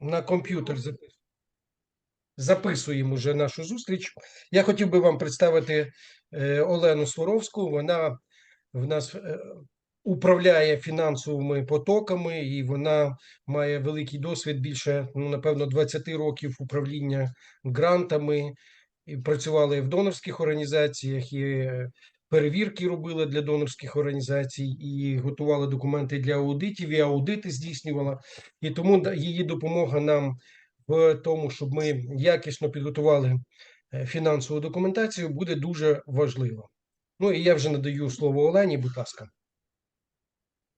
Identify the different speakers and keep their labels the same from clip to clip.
Speaker 1: на комп'ютер записуємо. Вже нашу зустріч. Я хотів би вам представити е, Олену Своровську. Вона в нас е, управляє фінансовими потоками, і вона має великий досвід більше, ну, напевно, 20 років управління грантами. І працювали в донорських організаціях, і е, перевірки робили для донорських організацій, і готували документи для аудитів, і аудити здійснювала. І тому її допомога нам в тому, щоб ми якісно підготували е, фінансову документацію, буде дуже важлива. Ну і я вже надаю слово Олені, будь ласка.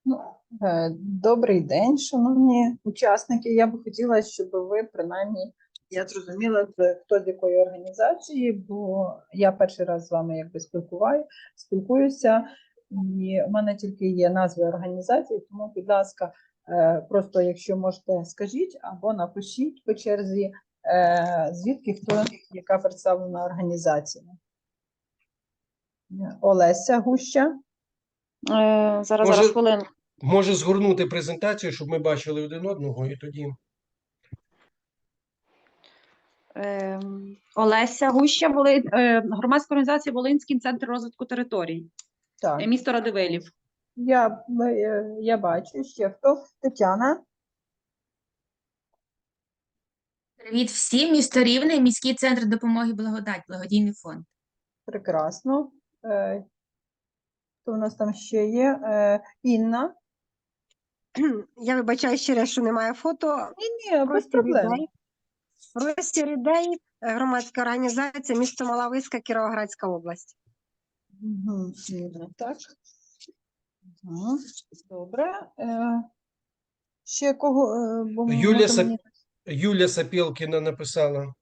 Speaker 2: Ну, е, Добрий день, шановні учасники. Я би хотіла, щоб ви принаймні я зрозуміла, хто з якої організації, бо я перший раз з вами якби спілкуваю, спілкуюся, і в мене тільки є назви організації, тому, будь ласка, е, просто якщо можете, скажіть або напишіть по черзі, е, звідки хто яка представлена організація. Олеся Гуща.
Speaker 3: Е, Зараз,
Speaker 1: Може-
Speaker 3: зараз хвилинку.
Speaker 1: Може згорнути презентацію, щоб ми бачили один одного, і тоді
Speaker 3: Олеся Гуща, Воли... е, громадська організація Волинський центр розвитку територій,
Speaker 2: Так.
Speaker 3: е, місто Радивилів.
Speaker 2: Я, е, я бачу ще хто. Тетяна.
Speaker 4: Привіт всім, місто Рівне, міський центр допомоги благодать, благодійний фонд.
Speaker 2: Прекрасно. Хто у нас там ще є? Інна.
Speaker 5: Я вибачаю ще раз, що немає фото.
Speaker 2: Ні, ні, без проблем.
Speaker 5: Простір ідей, е, громадська організація, місто Малависька, Кіровоградська область.
Speaker 2: Так. Ага, Добре. Е, Ще кого? е, бо
Speaker 1: Юлія Сап-
Speaker 2: мені-
Speaker 1: Юля Сапєлкіна написала,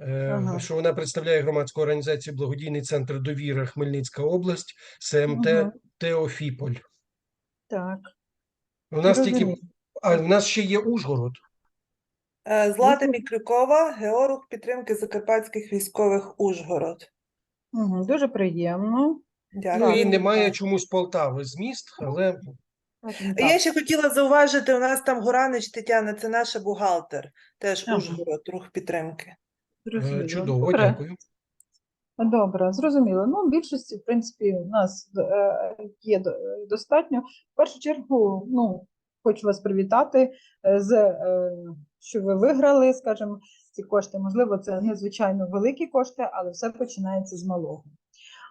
Speaker 1: е,
Speaker 2: Ага.
Speaker 1: що вона представляє громадську організацію Благодійний центр довіри Хмельницька область, СМТ
Speaker 2: Мгм.
Speaker 1: Теофіполь.
Speaker 2: Так.
Speaker 1: У нас тільки, а в нас ще є Ужгород.
Speaker 6: Е, Злата Мікрюкова, георг підтримки закарпатських військових Ужгород.
Speaker 2: Дуже приємно.
Speaker 6: Дякую.
Speaker 1: Ну і немає чомусь Полтави з міст, але
Speaker 6: Я ще хотіла зауважити, у нас там Горанич Тетяна, це наша бухгалтер, теж
Speaker 2: Ага.
Speaker 6: Ужгород, рух підтримки.
Speaker 1: е,
Speaker 2: Зрозуміло.
Speaker 1: чудово,
Speaker 2: Добре.
Speaker 1: дякую.
Speaker 2: Добре, зрозуміло. Ну, в більшості, в принципі, у нас е, є е, достатньо. В першу чергу, ну, хочу вас привітати е, з е, що ви виграли, скажімо, ці кошти. Можливо, це незвичайно великі кошти, але все починається з малого.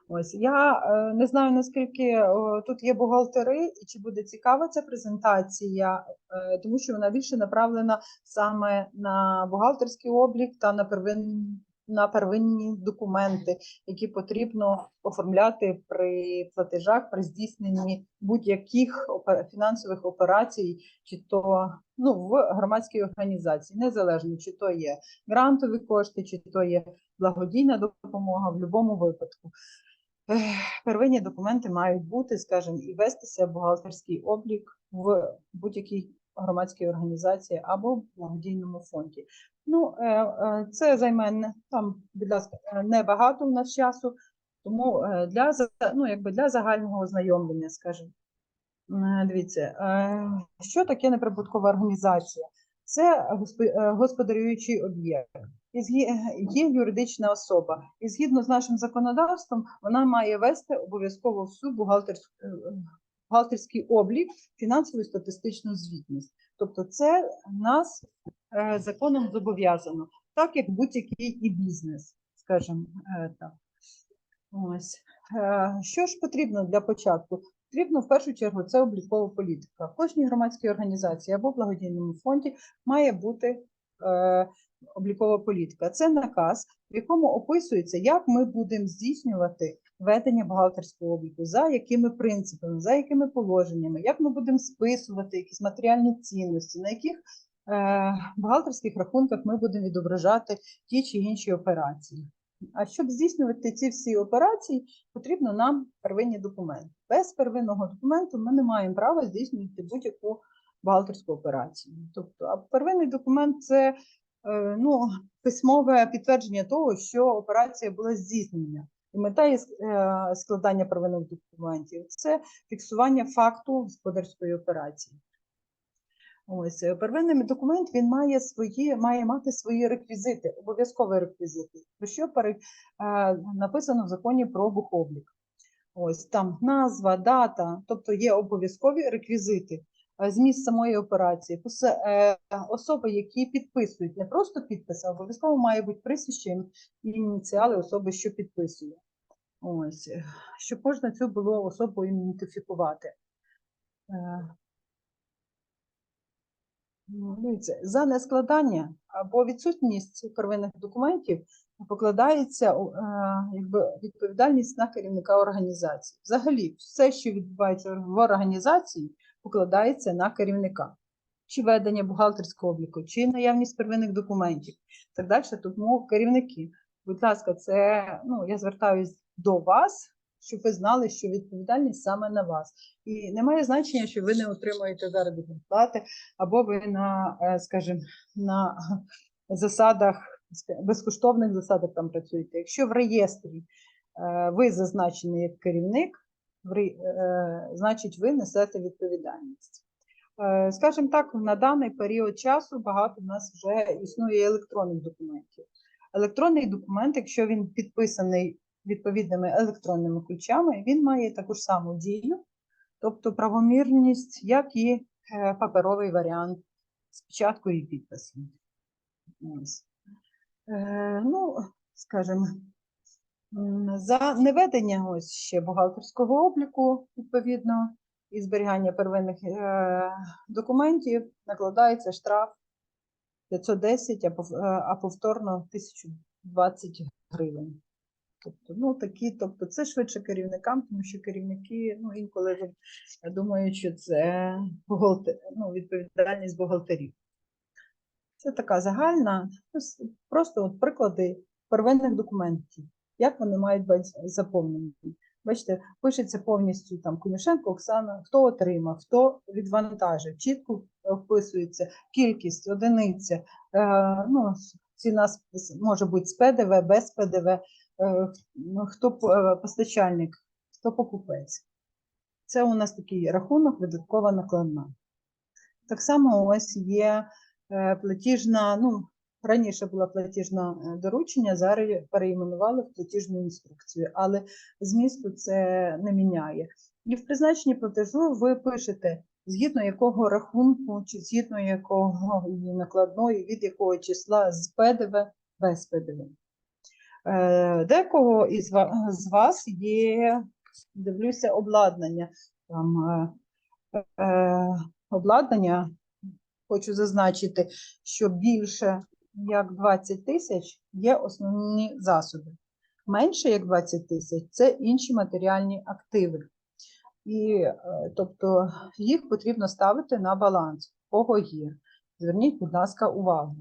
Speaker 2: Ось я е, не знаю наскільки тут є бухгалтери, і чи буде цікава ця презентація, тому що вона більше направлена саме на бухгалтерський облік та на первинні, на первинні документи, які потрібно оформляти при платежах, при здійсненні будь-яких фінансових операцій, чи то ну, в громадській організації, незалежно чи то є грантові кошти, чи то є благодійна допомога в будь-якому випадку. Первинні документи мають бути, скажімо, і вестися бухгалтерський облік в будь-якій громадській організації або благодійному фонді. Ну, е, е, це займе там, будь ласка, е, небагато у нас часу, тому для, ну, якби для загального ознайомлення, скажімо. Дивіться, що таке неприбуткова організація? Це господарюючий об'єкт. Є юридична особа, і згідно з нашим законодавством, вона має вести обов'язково всю бухгалтерську бухгалтерський облік, фінансову і статистичну звітність. Тобто, це нас е, законом зобов'язано, так як будь-який і бізнес, скажімо е, так. Ось. Е, Що ж потрібно для початку? Потрібно в першу чергу це облікова політика. В кожній громадській організації або благодійному фонді має бути е, облікова політика. Це наказ, в якому описується, як ми будемо здійснювати ведення бухгалтерського обліку, за якими принципами, за якими положеннями, як ми будемо списувати якісь матеріальні цінності, на яких е, бухгалтерських рахунках ми будемо відображати ті чи інші операції. А щоб здійснювати ці всі операції, потрібно нам первинні документи. Без первинного документу ми не маємо права здійснювати будь-яку бухгалтерську операцію. Тобто, а первинний документ це е, ну, письмове підтвердження того, що операція була здійснена. І мета е, складання первинних документів це фіксування факту господарської операції. Ось е, первинний документ він має свої, має мати свої реквізити, обов'язкові реквізити. Про що пере, е, написано в законі про бухоблік. Ось там назва, дата, тобто є обов'язкові реквізити. Е, Зміст самої операції, е, особи, які підписують, не просто підпис, а обов'язково має бути прізвище і ініціали особи, що підписує. Ось, е, щоб можна цю було особу ідентифікувати. Ну, за нескладання або відсутність первинних документів покладається якби, відповідальність на керівника організації. Взагалі, все, що відбувається в організації, покладається на керівника. Чи ведення бухгалтерського обліку, чи наявність первинних документів. Так далі, тут мов керівники. Будь ласка, це ну, я звертаюсь до вас, щоб ви знали, що відповідальність саме на вас. І немає значення, що ви не отримуєте заробітні плати, або ви на, е, скажімо, на засадах, безкоштовних засадах там працюєте. Якщо в реєстрі е, ви зазначений як керівник, значить ви несете відповідальність. Е, Скажімо так, на даний період часу багато в нас вже існує електронних документів. Електронний документ, якщо він підписаний відповідними електронними ключами, він має таку ж саму дію, тобто правомірність, як і е, паперовий варіант з печаткою і підписом. Ось. Е, ну, скажімо, за неведення ось ще бухгалтерського обліку, відповідно, і зберігання первинних е, документів накладається штраф 510, а, пов- е, а повторно 1020 гривень. Тобто, ну такі, тобто це швидше керівникам, тому що керівники ну, інколи думають, що це бухгалтер, ну, відповідальність бухгалтерів. Це така загальна, просто от приклади первинних документів, як вони мають бути заповнені. Бачите, пишеться повністю там Конюшенко, Оксана, хто отримав, хто відвантажив, чітко вписується кількість, одиниця, е, ну, ціна може бути з ПДВ, без ПДВ, е, хто е, постачальник, хто покупець. Це у нас такий рахунок, видаткова накладна. Так само ось є е, платіжна, ну, раніше була платіжна е, доручення, зараз переіменували в платіжну інструкцію, але змісту це не міняє. І в призначенні платежу ви пишете, згідно якого рахунку, чи згідно якого накладної, від якого числа з ПДВ, без ПДВ. Е, Декого з вас є, дивлюся, обладнання. Там, е, е, обладнання, хочу зазначити, що більше як 20 тисяч є основні засоби. Менше як 20 тисяч це інші матеріальні активи. І, е, тобто, їх потрібно ставити на баланс. Кого є? Зверніть, будь ласка, увагу.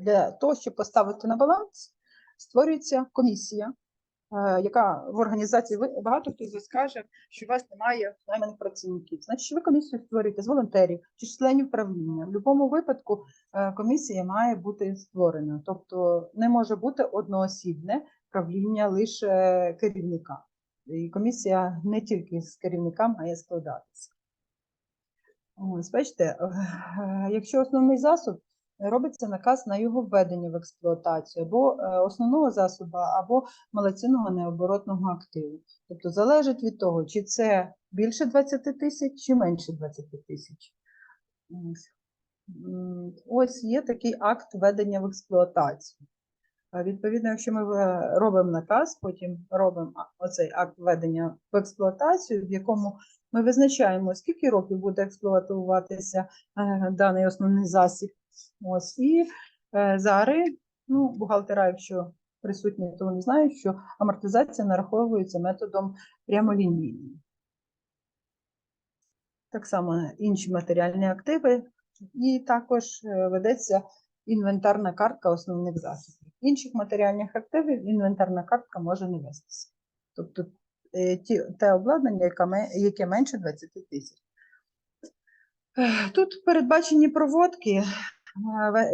Speaker 2: Для того, щоб поставити на баланс, створюється комісія, яка в організації ви- багато хто з вас скаже, що у вас немає найманих працівників. Значить, ви комісію створюєте з волонтерів чи членів правління. В будь-якому випадку е, комісія має бути створена, тобто не може бути одноосібне правління лише керівника. І комісія не тільки з керівника має складатися. Ось, бачите, е, якщо основний засоб робиться наказ на його введення в експлуатацію або е, основного засобу, або малоцінного необоротного активу. Тобто залежить від того, чи це більше 20 тисяч, чи менше 20 тисяч. Ось. Є такий акт введення в експлуатацію. Відповідно, якщо ми е, робимо наказ, потім робимо оцей акт введення в експлуатацію, в якому ми визначаємо, скільки років буде експлуатуватися е, даний основний засіб. Ось і е, зараз, ну, бухгалтера, якщо присутні, то вони знають, що амортизація нараховується методом прямолінійним. Так само інші матеріальні активи, і також е, ведеться інвентарна картка основних засобів. Інших матеріальних активів інвентарна картка може не вестися. Тобто е, ті, те обладнання, яке, менше 20 тисяч. Тут передбачені проводки, е,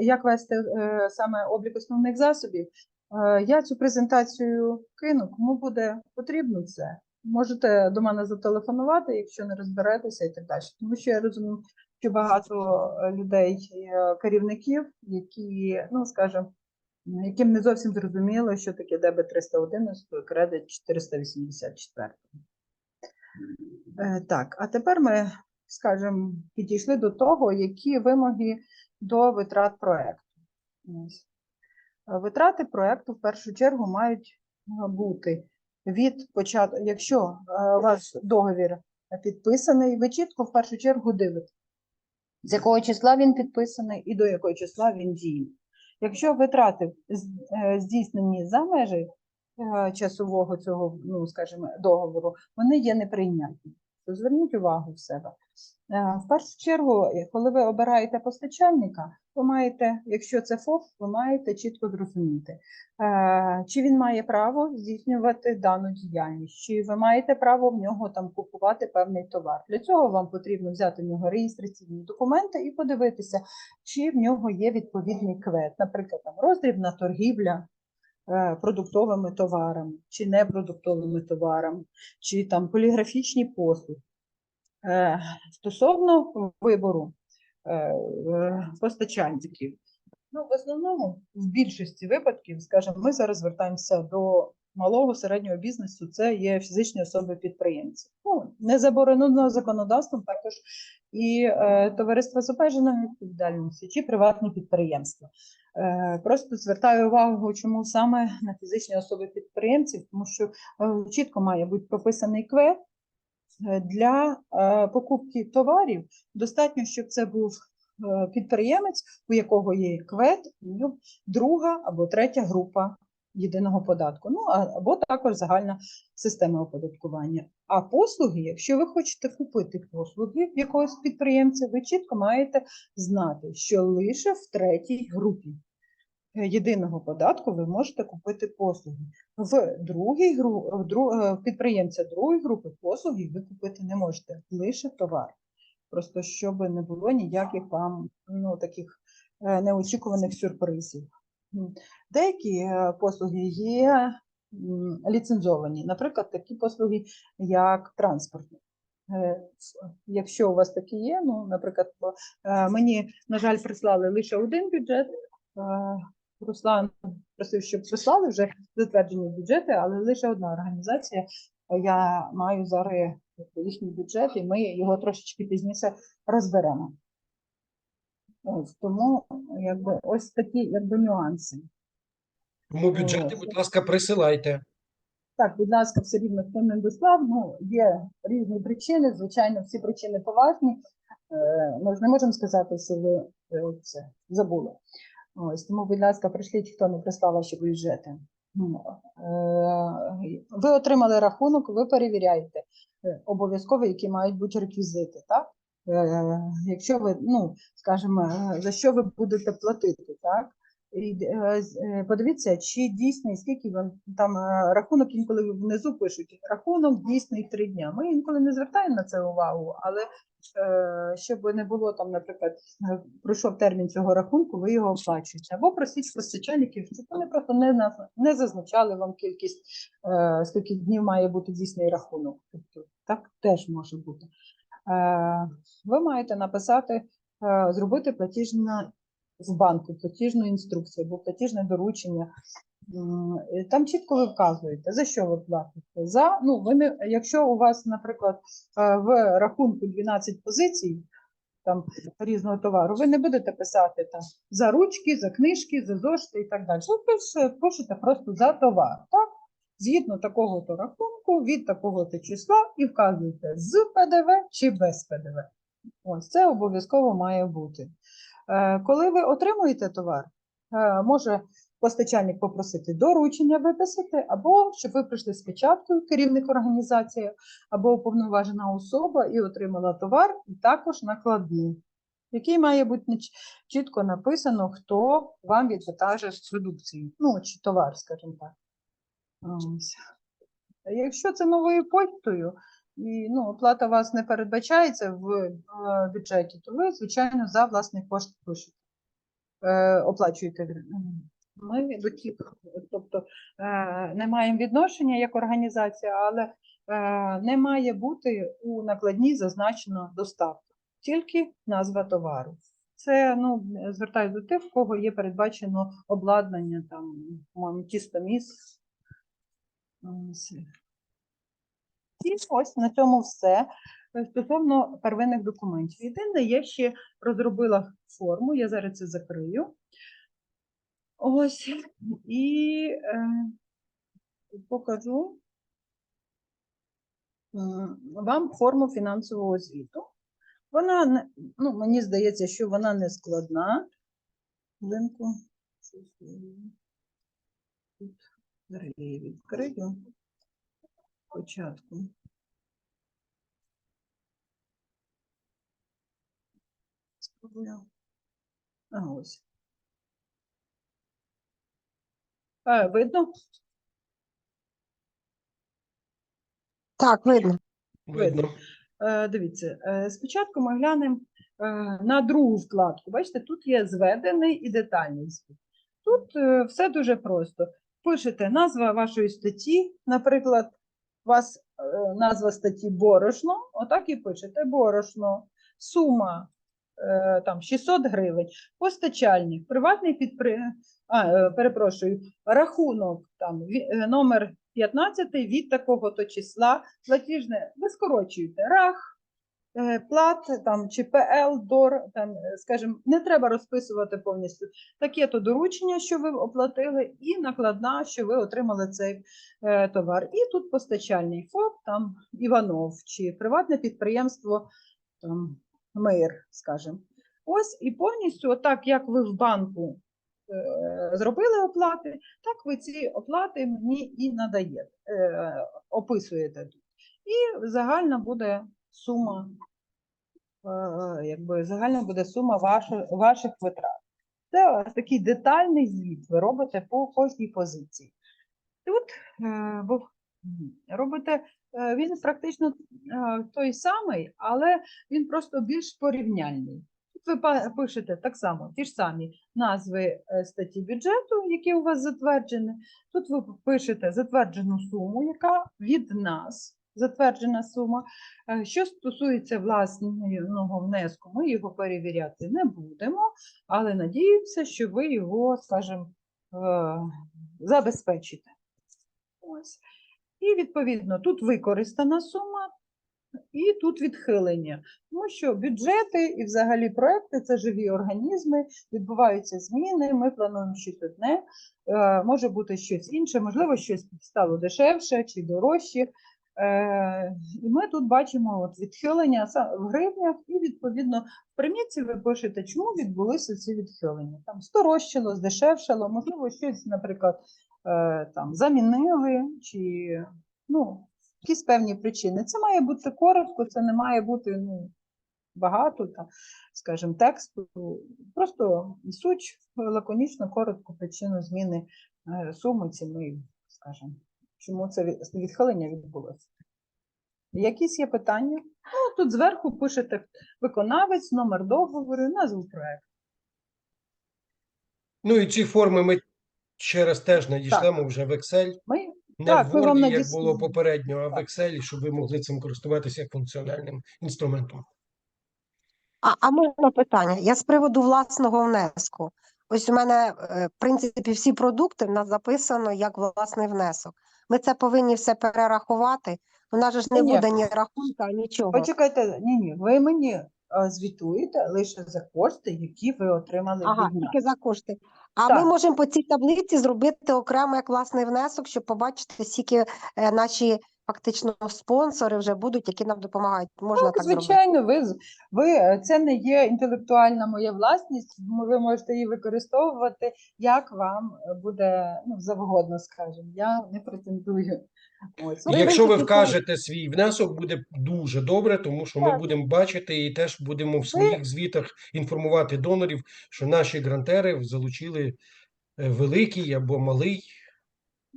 Speaker 2: як вести е, саме облік основних засобів. Е, Я цю презентацію кину, кому буде потрібно це. можете до мене зателефонувати, якщо не розберетеся і так далі. Тому що я розумію, що багато е, людей, е, керівників, які, ну скажімо, яким не зовсім зрозуміло, що таке дебет 311, кредит 484. Е, Так, а тепер ми, скажімо, підійшли до того, які вимоги до витрат проекту. Е, Витрати проекту в першу чергу мають е, бути від початку, якщо е, у вас договір підписаний, ви чітко в першу чергу дивитесь, з якого числа він підписаний і до якого числа він діє. Якщо витрати здійснені за межі часового цього, ну скажімо, договору, вони є неприйнятні. То зверніть увагу в себе. Е, В першу чергу, е, коли ви обираєте постачальника, ви маєте, якщо це ФОП, ви маєте чітко зрозуміти, е, чи він має право здійснювати дану діяльність, чи ви маєте право в нього там купувати певний товар. Для цього вам потрібно взяти в нього реєстраційні документи і подивитися, чи в нього є відповідний квет, наприклад, там роздрібна торгівля продуктовими товарами, чи непродуктовими товарами, чи там поліграфічні послуги. Е, Стосовно вибору е, е, постачальників, ну, в основному, в більшості випадків, скажімо, ми зараз звертаємося до малого середнього бізнесу, це є фізичні особи-підприємці. Ну, не заборонено законодавством також і е, товариства з обмеженою відповідальністю чи приватні підприємства. Е, Просто звертаю увагу, чому саме на фізичні особи підприємців, тому що е, чітко має бути прописаний квет для е, покупки товарів. Достатньо, щоб це був е, підприємець, у якого є квет, друга або третя група єдиного податку. Ну або також загальна система оподаткування. А послуги, якщо ви хочете купити послуги якогось підприємця, ви чітко маєте знати, що лише в третій групі єдиного податку ви можете купити послуги. В другій гру, в дру, е, підприємця другої групи послуги ви купити не можете, лише товар. Просто щоб не було ніяких вам ну, таких е, неочікуваних сюрпризів. Деякі е, послуги є ліцензовані, наприклад, такі послуги, як транспортні. Якщо у вас такі є, ну, наприклад, мені, на жаль, прислали лише один бюджет. Е, Руслан просив, щоб прислали вже затверджені бюджети, але лише одна організація. Е, Я маю зараз їхній бюджет, і ми його трошечки пізніше розберемо. Ось, тому якби, ось такі якби, нюанси.
Speaker 1: Тому бюджети, будь ласка, присилайте.
Speaker 2: Так, будь ласка, все рівно хто не дослав. Ну, є різні причини. Звичайно, всі причини поважні. Е, Ми ж не можемо сказати, що ви е, це забули. Ось тому, будь ласка, прийшліть, хто не прислав щоб бюджети. Ну, е, Ви отримали рахунок, ви перевіряєте е, обов'язково, які мають бути реквізити, так? Е, Якщо ви, ну, скажімо, за що ви будете платити, так? Е, е, подивіться, чи дійсний, скільки він там е, рахунок інколи внизу пишуть рахунок дійсний три дня. Ми інколи не звертаємо на це увагу, але щоб не було там, наприклад, пройшов термін цього рахунку, ви його оплачуєте. Або просіть постачальників, щоб вони просто не, не зазначали вам кількість, скільки днів має бути дійсний рахунок. Тобто так теж може бути. Ви маєте написати, зробити платіжна в банку платіжну інструкцію або платіжне доручення. Там чітко ви вказуєте, за що ви платите. За, ну, ви не, якщо у вас, наприклад, е, в рахунку 12 позицій там, різного товару, ви не будете писати там, за ручки, за книжки, за зошити і так далі. Ви пише- пишете просто за товар. Так? Згідно такого-то рахунку, від такого-то числа і вказуєте з ПДВ чи без ПДВ. Ось це обов'язково має бути. Е, Коли ви отримуєте товар, е, може постачальник попросити доручення виписати, або щоб ви прийшли з печаткою, керівник організації, або уповноважена особа і отримала товар, і також накладну, який має бути чітко написано, хто вам відвантажить продукцію, ну чи товар, скажімо так. Ось. Якщо це новою поштою, і ну, оплата у вас не передбачається в е, бюджеті, то ви, звичайно, за власний кошт пишете, е, оплачуєте. М. Ми до тих, тобто е, не маємо відношення як організація, але е, не має бути у накладній зазначено доставка, тільки назва товару. Це ну, звертаю до тих, в кого є передбачено обладнання, там, тістоміс. Ось. І ось на цьому все. Е, Стосовно первинних документів. Єдине, я ще розробила форму, я зараз це закрию. Ось, і е, покажу вам форму фінансового звіту. Вона, ну, мені здається, що вона не складна. Хвилинку. Тут її відкрию. Спочатку. Спробую. А ось. А, видно?
Speaker 5: Так, видно.
Speaker 1: Видно.
Speaker 2: Е, Дивіться, е, спочатку ми глянемо е, на другу вкладку. Бачите, тут є зведений і детальний звіт. Тут е, все дуже просто. Пишете назва вашої статті, наприклад, вас е, назва статті борошно, отак і пишете борошно, сума е, там 600 гривень, постачальник, приватний а, е, перепрошую, рахунок там ві- номер 15 від такого-то числа, платіжне, ви скорочуєте рах, плат там, чи ПЛ, ДОР, там, е, скажімо, не треба розписувати повністю. Таке то доручення, що ви оплатили, і накладна, що ви отримали цей е, товар. І тут постачальний ФОП, там Іванов, чи приватне підприємство там, Мир, скажімо. Ось і повністю, отак, як ви в банку е, зробили оплати, так ви ці оплати мені і надаєте, е, описуєте тут. І загальна буде сума, е, якби загальна буде сума ваших, ваших витрат. Це такий детальний звіт ви робите по кожній позиції. Тут е, ви робите, е, він практично е, той самий, але він просто більш порівняльний. Тут ви пишете так само ті ж самі назви е, статті бюджету, які у вас затверджені. Тут ви пишете затверджену суму, яка від нас затверджена сума. Е, Що стосується власного внеску, ми його перевіряти не будемо, але надіємося, що ви його, скажімо, е, забезпечите. Ось. І відповідно тут використана сума, і тут відхилення. Тому що бюджети і взагалі проекти це живі організми, відбуваються зміни. Ми плануємо щось одне, е, може бути щось інше, можливо, щось стало дешевше чи дорожче. Е, І ми тут бачимо от відхилення в гривнях, і відповідно в примітці ви пишете, чому відбулися ці відхилення. Там здорожчало, здешевшало, можливо, щось, наприклад, е, там замінили, чи ну, якісь певні причини. Це має бути коротко, це не має бути ну, багато, там, скажімо, тексту. Просто суть лаконічно, коротко причину зміни е, суми ціни, скажімо, чому це відхилення відбулося. Якісь є питання? Ну, тут зверху пишете виконавець, номер договору, назву проекту.
Speaker 1: Ну і ці форми ми ще раз теж надішлемо вже в Excel.
Speaker 2: Ми
Speaker 1: Не
Speaker 2: Так,
Speaker 1: в
Speaker 2: ми вам
Speaker 1: Word, як
Speaker 2: надіс-
Speaker 1: було попередньо, а в Excel, щоб ви могли цим користуватися як функціональним інструментом.
Speaker 5: А, а можна питання? Я з приводу власного внеску. Ось у мене, е, в принципі, всі продукти в нас записано як власний внесок. Ми це повинні все перерахувати. У нас же ж не
Speaker 2: Ні.
Speaker 5: буде ні рахунка, нічого.
Speaker 2: Почекайте, ні, ні, ви мені а, звітуєте лише за кошти, які ви отримали
Speaker 5: Ага,
Speaker 2: від нас.
Speaker 5: тільки за кошти. А
Speaker 2: Так.
Speaker 5: ми можемо по цій таблиці зробити окремо як власний внесок, щоб побачити, скільки е, наші фактично спонсори вже будуть, які нам допомагають. Можна
Speaker 2: Так,
Speaker 5: так зробити.
Speaker 2: звичайно, ви, з- ви е, це не є інтелектуальна моя власність, ви можете її використовувати, як вам е, буде ну, завгодно, скажімо. Я не претендую. Ось.
Speaker 5: Ну,
Speaker 1: Якщо ви вкажете свій внесок, буде дуже добре, тому що ми будемо бачити і теж будемо в своїх звітах інформувати донорів, що наші грантери залучили е, великий або малий,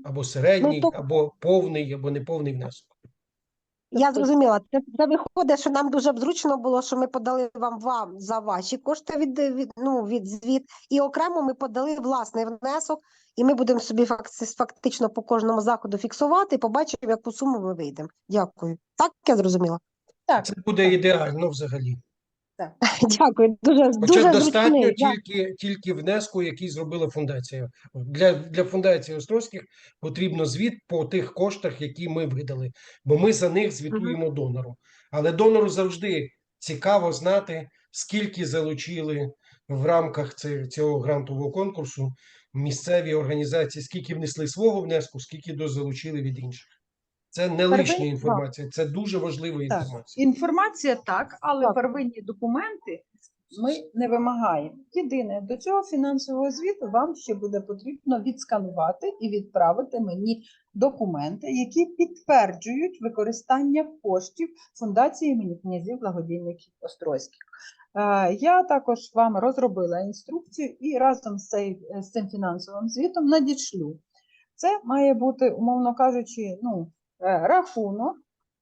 Speaker 1: або середній,
Speaker 5: то-
Speaker 1: або повний, або неповний внесок.
Speaker 5: Я зрозуміла. Це, це виходить, що нам дуже б зручно було, що ми подали вам вам за ваші кошти від, від, ну, від звіт, і окремо ми подали власний внесок, і ми будемо собі факти- фактично по кожному заходу фіксувати і побачимо, яку суму ми вийдемо. Дякую. Так я зрозуміла.
Speaker 2: Так,
Speaker 1: Це буде ідеально взагалі.
Speaker 5: Дякую. Дуже,
Speaker 1: Хоча
Speaker 5: дуже
Speaker 1: достатньо
Speaker 5: зручний.
Speaker 1: Тільки, тільки внеску, який зробила фундація. Для, для фундації Острозьких потрібно звіт по тих коштах, які ми видали, бо ми за них звітуємо донору. Але донору завжди цікаво знати, скільки залучили в рамках цього грантового конкурсу місцеві організації, скільки внесли свого внеску, скільки дозалучили від інших. Це не лишня інформація, це дуже важлива
Speaker 2: Так.
Speaker 1: інформація.
Speaker 2: Інформація так, але
Speaker 5: Так.
Speaker 2: первинні документи ми не вимагаємо. Єдине, до цього фінансового звіту вам ще буде потрібно відсканувати і відправити мені документи, які підтверджують використання коштів фундації імені князів благодійників Острозьких. Е, Я також вам розробила інструкцію і разом з, цей, з цим фінансовим звітом надішлю. Це має бути, умовно кажучи, ну, рахунок.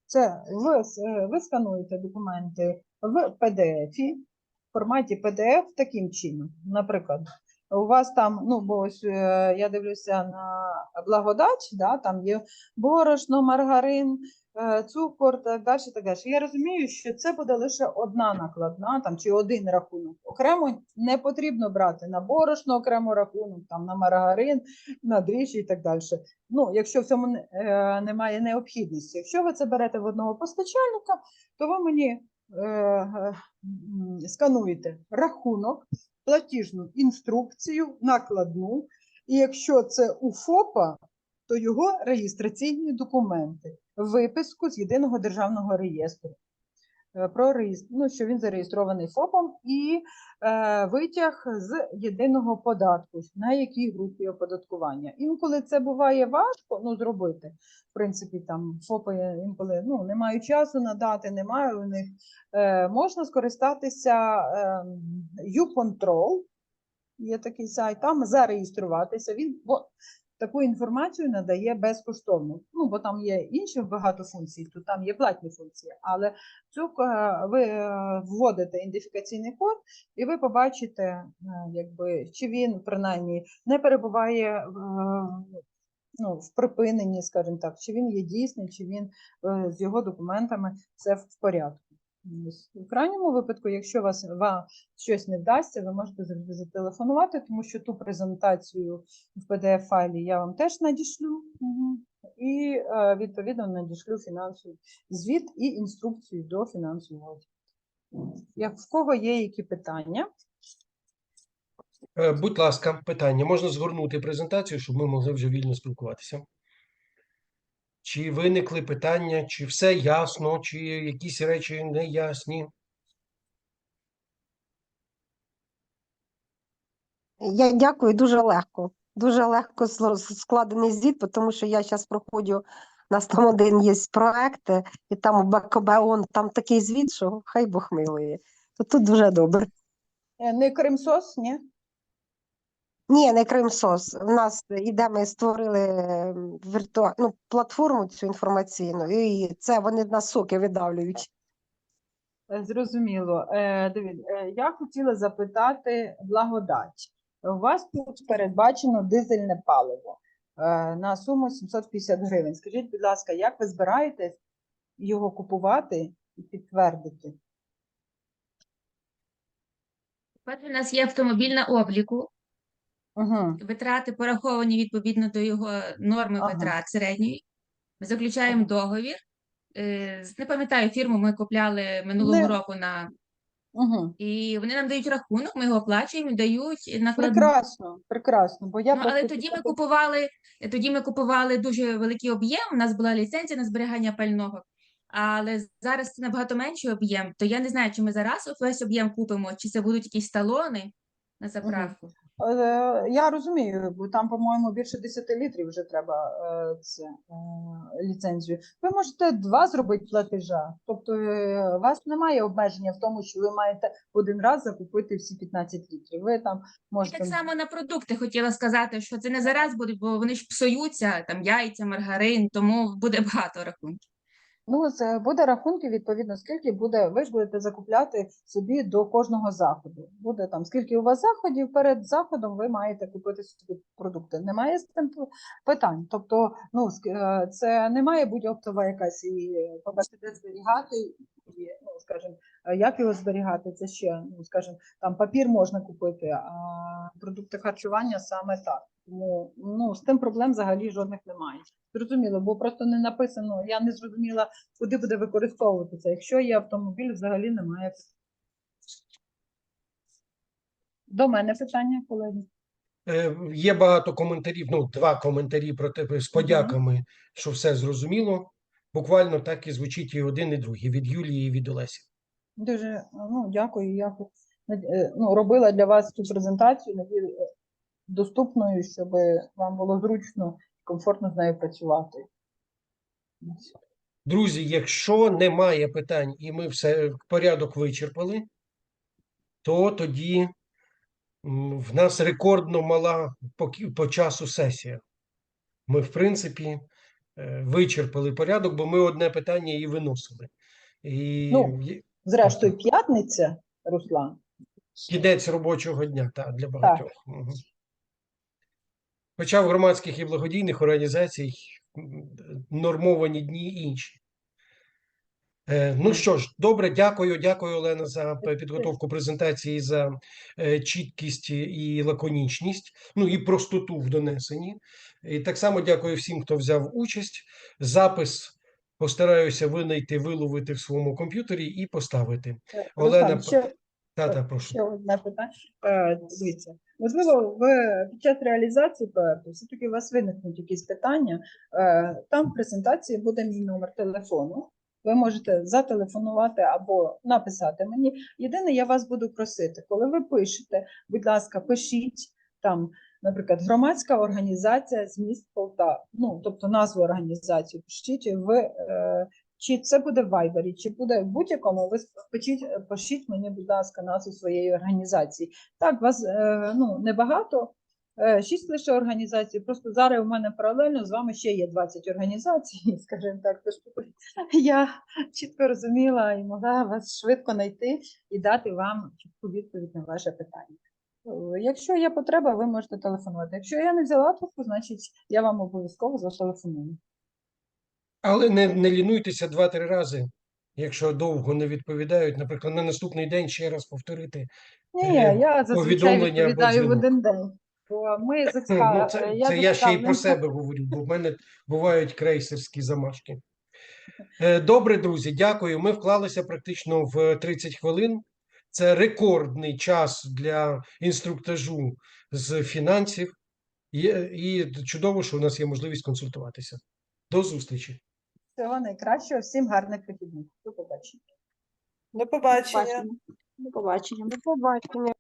Speaker 2: Це ви, е, ви скануєте документи в PDF, в форматі PDF таким чином. Наприклад, у вас там, ну, бо ось е, я дивлюся на благодать, да, там є борошно, маргарин, е, цукор, так далі, так далі. Я розумію, що це буде лише одна накладна там, чи один рахунок. Окремо не потрібно брати на борошно окремо рахунок, там, на маргарин, на дріжджі і так далі. Ну, якщо в цьому е, немає необхідності. Якщо ви це берете в одного постачальника, то ви мені скануєте рахунок, платіжну інструкцію, накладну. І якщо це у ФОПа, то його реєстраційні документи, виписку з єдиного державного реєстру. Е, Про ну, що він зареєстрований ФОПом, і е, витяг з єдиного податку, на якій групі оподаткування. Інколи це буває важко ну, зробити. В принципі, там ФОПи інколи ну, не мають часу надати, немає у них. Е, можна скористатися е, YouControl, є такий сайт, там зареєструватися. Він бо, таку інформацію надає безкоштовно. Ну, бо там є інші багато функцій, тут там є платні функції, але цю е, ви е, вводите ідентифікаційний код, і ви побачите, е, якби, чи він принаймні не перебуває ну, в припиненні, скажімо так, чи він є дійсний, чи він з його документами все в порядку. В крайньому випадку, якщо вас вам щось не вдасться, ви можете завжди зателефонувати, тому що ту презентацію в pdf файлі я вам теж надішлю. Мгм. І е, відповідно надішлю фінансовий звіт і інструкцію до фінансового звіту. Як в кого є які питання?
Speaker 1: Е, Будь ласка, питання. Можна згорнути презентацію, щоб ми могли вже вільно спілкуватися. Чи виникли питання, чи все ясно, чи якісь речі неясні?
Speaker 5: Я дякую, дуже легко. Дуже легко складений звіт, тому що я зараз проходжу, у нас там один є проект, і там у БКБ ООН там такий звіт, що хай Бог милує. То тут дуже добре.
Speaker 2: Е, Не Кримсос, ні?
Speaker 5: Ні, не Кримсос. У нас іде, ми створили віртуа... ну, платформу цю інформаційну, і це вони на соки видавлюють.
Speaker 2: Е, Зрозуміло. Е, Дивіться, е, я хотіла запитати благодать. У вас тут передбачено дизельне паливо е, на суму 750 гривень. Скажіть, будь ласка, як ви збираєтесь його купувати і підтвердити?
Speaker 4: Тепер у нас є автомобіль на обліку,
Speaker 2: Угу.
Speaker 4: витрати пораховані відповідно до його норми
Speaker 2: Ага.
Speaker 4: витрат середньої. Ми заключаємо договір. Е, Не пам'ятаю, фірму ми купляли минулого
Speaker 2: Не-
Speaker 4: року на
Speaker 2: Угу.
Speaker 4: і вони нам дають рахунок, ми його оплачуємо, дають накладну.
Speaker 2: Прекрасно, прекрасно. Бо я
Speaker 4: Ну, але тоді ми купували, тоді ми купували дуже великий об'єм. У нас була ліцензія на зберігання пального. Але зараз це набагато менший об'єм. То я не знаю, чи ми зараз весь об'єм купимо, чи це будуть якісь талони на заправку.
Speaker 2: Е, Я розумію, бо там, по-моєму, більше 10 літрів вже треба е, це, е, ліцензію. Ви можете два зробити платежа. Тобто е, у вас немає обмеження в тому, що ви маєте один раз закупити всі 15 літрів. Ви там
Speaker 4: І так само на продукти хотіла сказати, що це не зараз буде, бо вони ж псуються, там яйця, маргарин, тому буде багато рахунків.
Speaker 2: Ну, це буде рахунки, відповідно, скільки буде, ви ж будете закупляти собі до кожного заходу. Буде там, скільки у вас заходів, перед заходом ви маєте купити собі продукти. Немає з цим питань. Тобто, ну, е, це не має бути оптова якась і е, побачити, де зберігати, і, ну, скажімо, е, як його зберігати, це ще, ну, скажімо, там папір можна купити, а продукти харчування саме так. Тому ну, з тим проблем взагалі жодних немає. Зрозуміло, бо просто не написано, я не зрозуміла, куди буде використовуватися. Якщо є автомобіль, взагалі немає. До мене питання, колеги.
Speaker 1: Е, Є багато коментарів, ну, два коментарі про тебе з подяками, що все зрозуміло. Буквально так і звучить і один, і другий від Юлії і від Олесі.
Speaker 2: Дуже ну, дякую. Я е, ну, робила для вас цю презентацію е, доступною, щоб вам було зручно комфортно з нею працювати.
Speaker 1: Друзі, якщо немає питань і ми все порядок вичерпали, то тоді в нас рекордно мала по, по часу сесія. Ми, в принципі, е, вичерпали порядок, бо ми одне питання і виносили. І
Speaker 2: Ну, Зрештою, п'ятниця, Руслан.
Speaker 1: кінець робочого дня та, для багатьох. Мгм. Хоча в громадських і благодійних організацій нормовані дні інші. Е, Ну що ж, добре, дякую, дякую, Олена, за підготовку презентації, за е, чіткість і лаконічність, ну і простоту в донесенні. І так само дякую всім, хто взяв участь. Запис постараюся винайти, виловити в своєму комп'ютері і поставити. Олена,
Speaker 2: Руслан, ще,
Speaker 1: Та-та, прошу.
Speaker 2: ще одне питання. Дивіться, можливо, ви під час реалізації проекту все-таки у вас виникнуть якісь питання. Е, Там в презентації буде мій номер телефону. Ви можете зателефонувати або написати мені. Єдине, я вас буду просити, коли ви пишете, будь ласка, пишіть там, наприклад, громадська організація з міст Полтава. Ну, тобто назву організації пишіть в чи це буде в Вайбері, чи буде в будь-якому, ви пишіть, пишіть мені, будь ласка, назву своєї організації. Так, вас е, ну, небагато, е, шість лише організацій. Просто зараз у мене паралельно з вами ще є 20 організацій, скажімо так, тож я чітко розуміла і могла вас швидко знайти і дати вам чітку відповідь на ваше питання. Е, Якщо є потреба, ви можете телефонувати. Якщо я не взяла трубку, значить я вам обов'язково зателефоную.
Speaker 1: Але не, не лінуйтеся два-три рази, якщо довго не відповідають. Наприклад, на наступний день ще раз повторити.
Speaker 2: Ні,
Speaker 1: Е,
Speaker 2: я зазвичай відповідаю в один день. Бо ми
Speaker 1: Ну,
Speaker 2: зацікавлені.
Speaker 1: це, це я ще й про себе говорю, бо в мене бувають крейсерські замашки. Е, Добре, друзі, дякую. Ми вклалися практично в 30 хвилин. Це рекордний час для інструктажу з фінансів. І, і чудово, що у нас є можливість консультуватися. До зустрічі.
Speaker 2: Всього найкращого, всім гарних вихідних. До побачення.
Speaker 6: До побачення.
Speaker 3: До побачення.
Speaker 5: До побачення.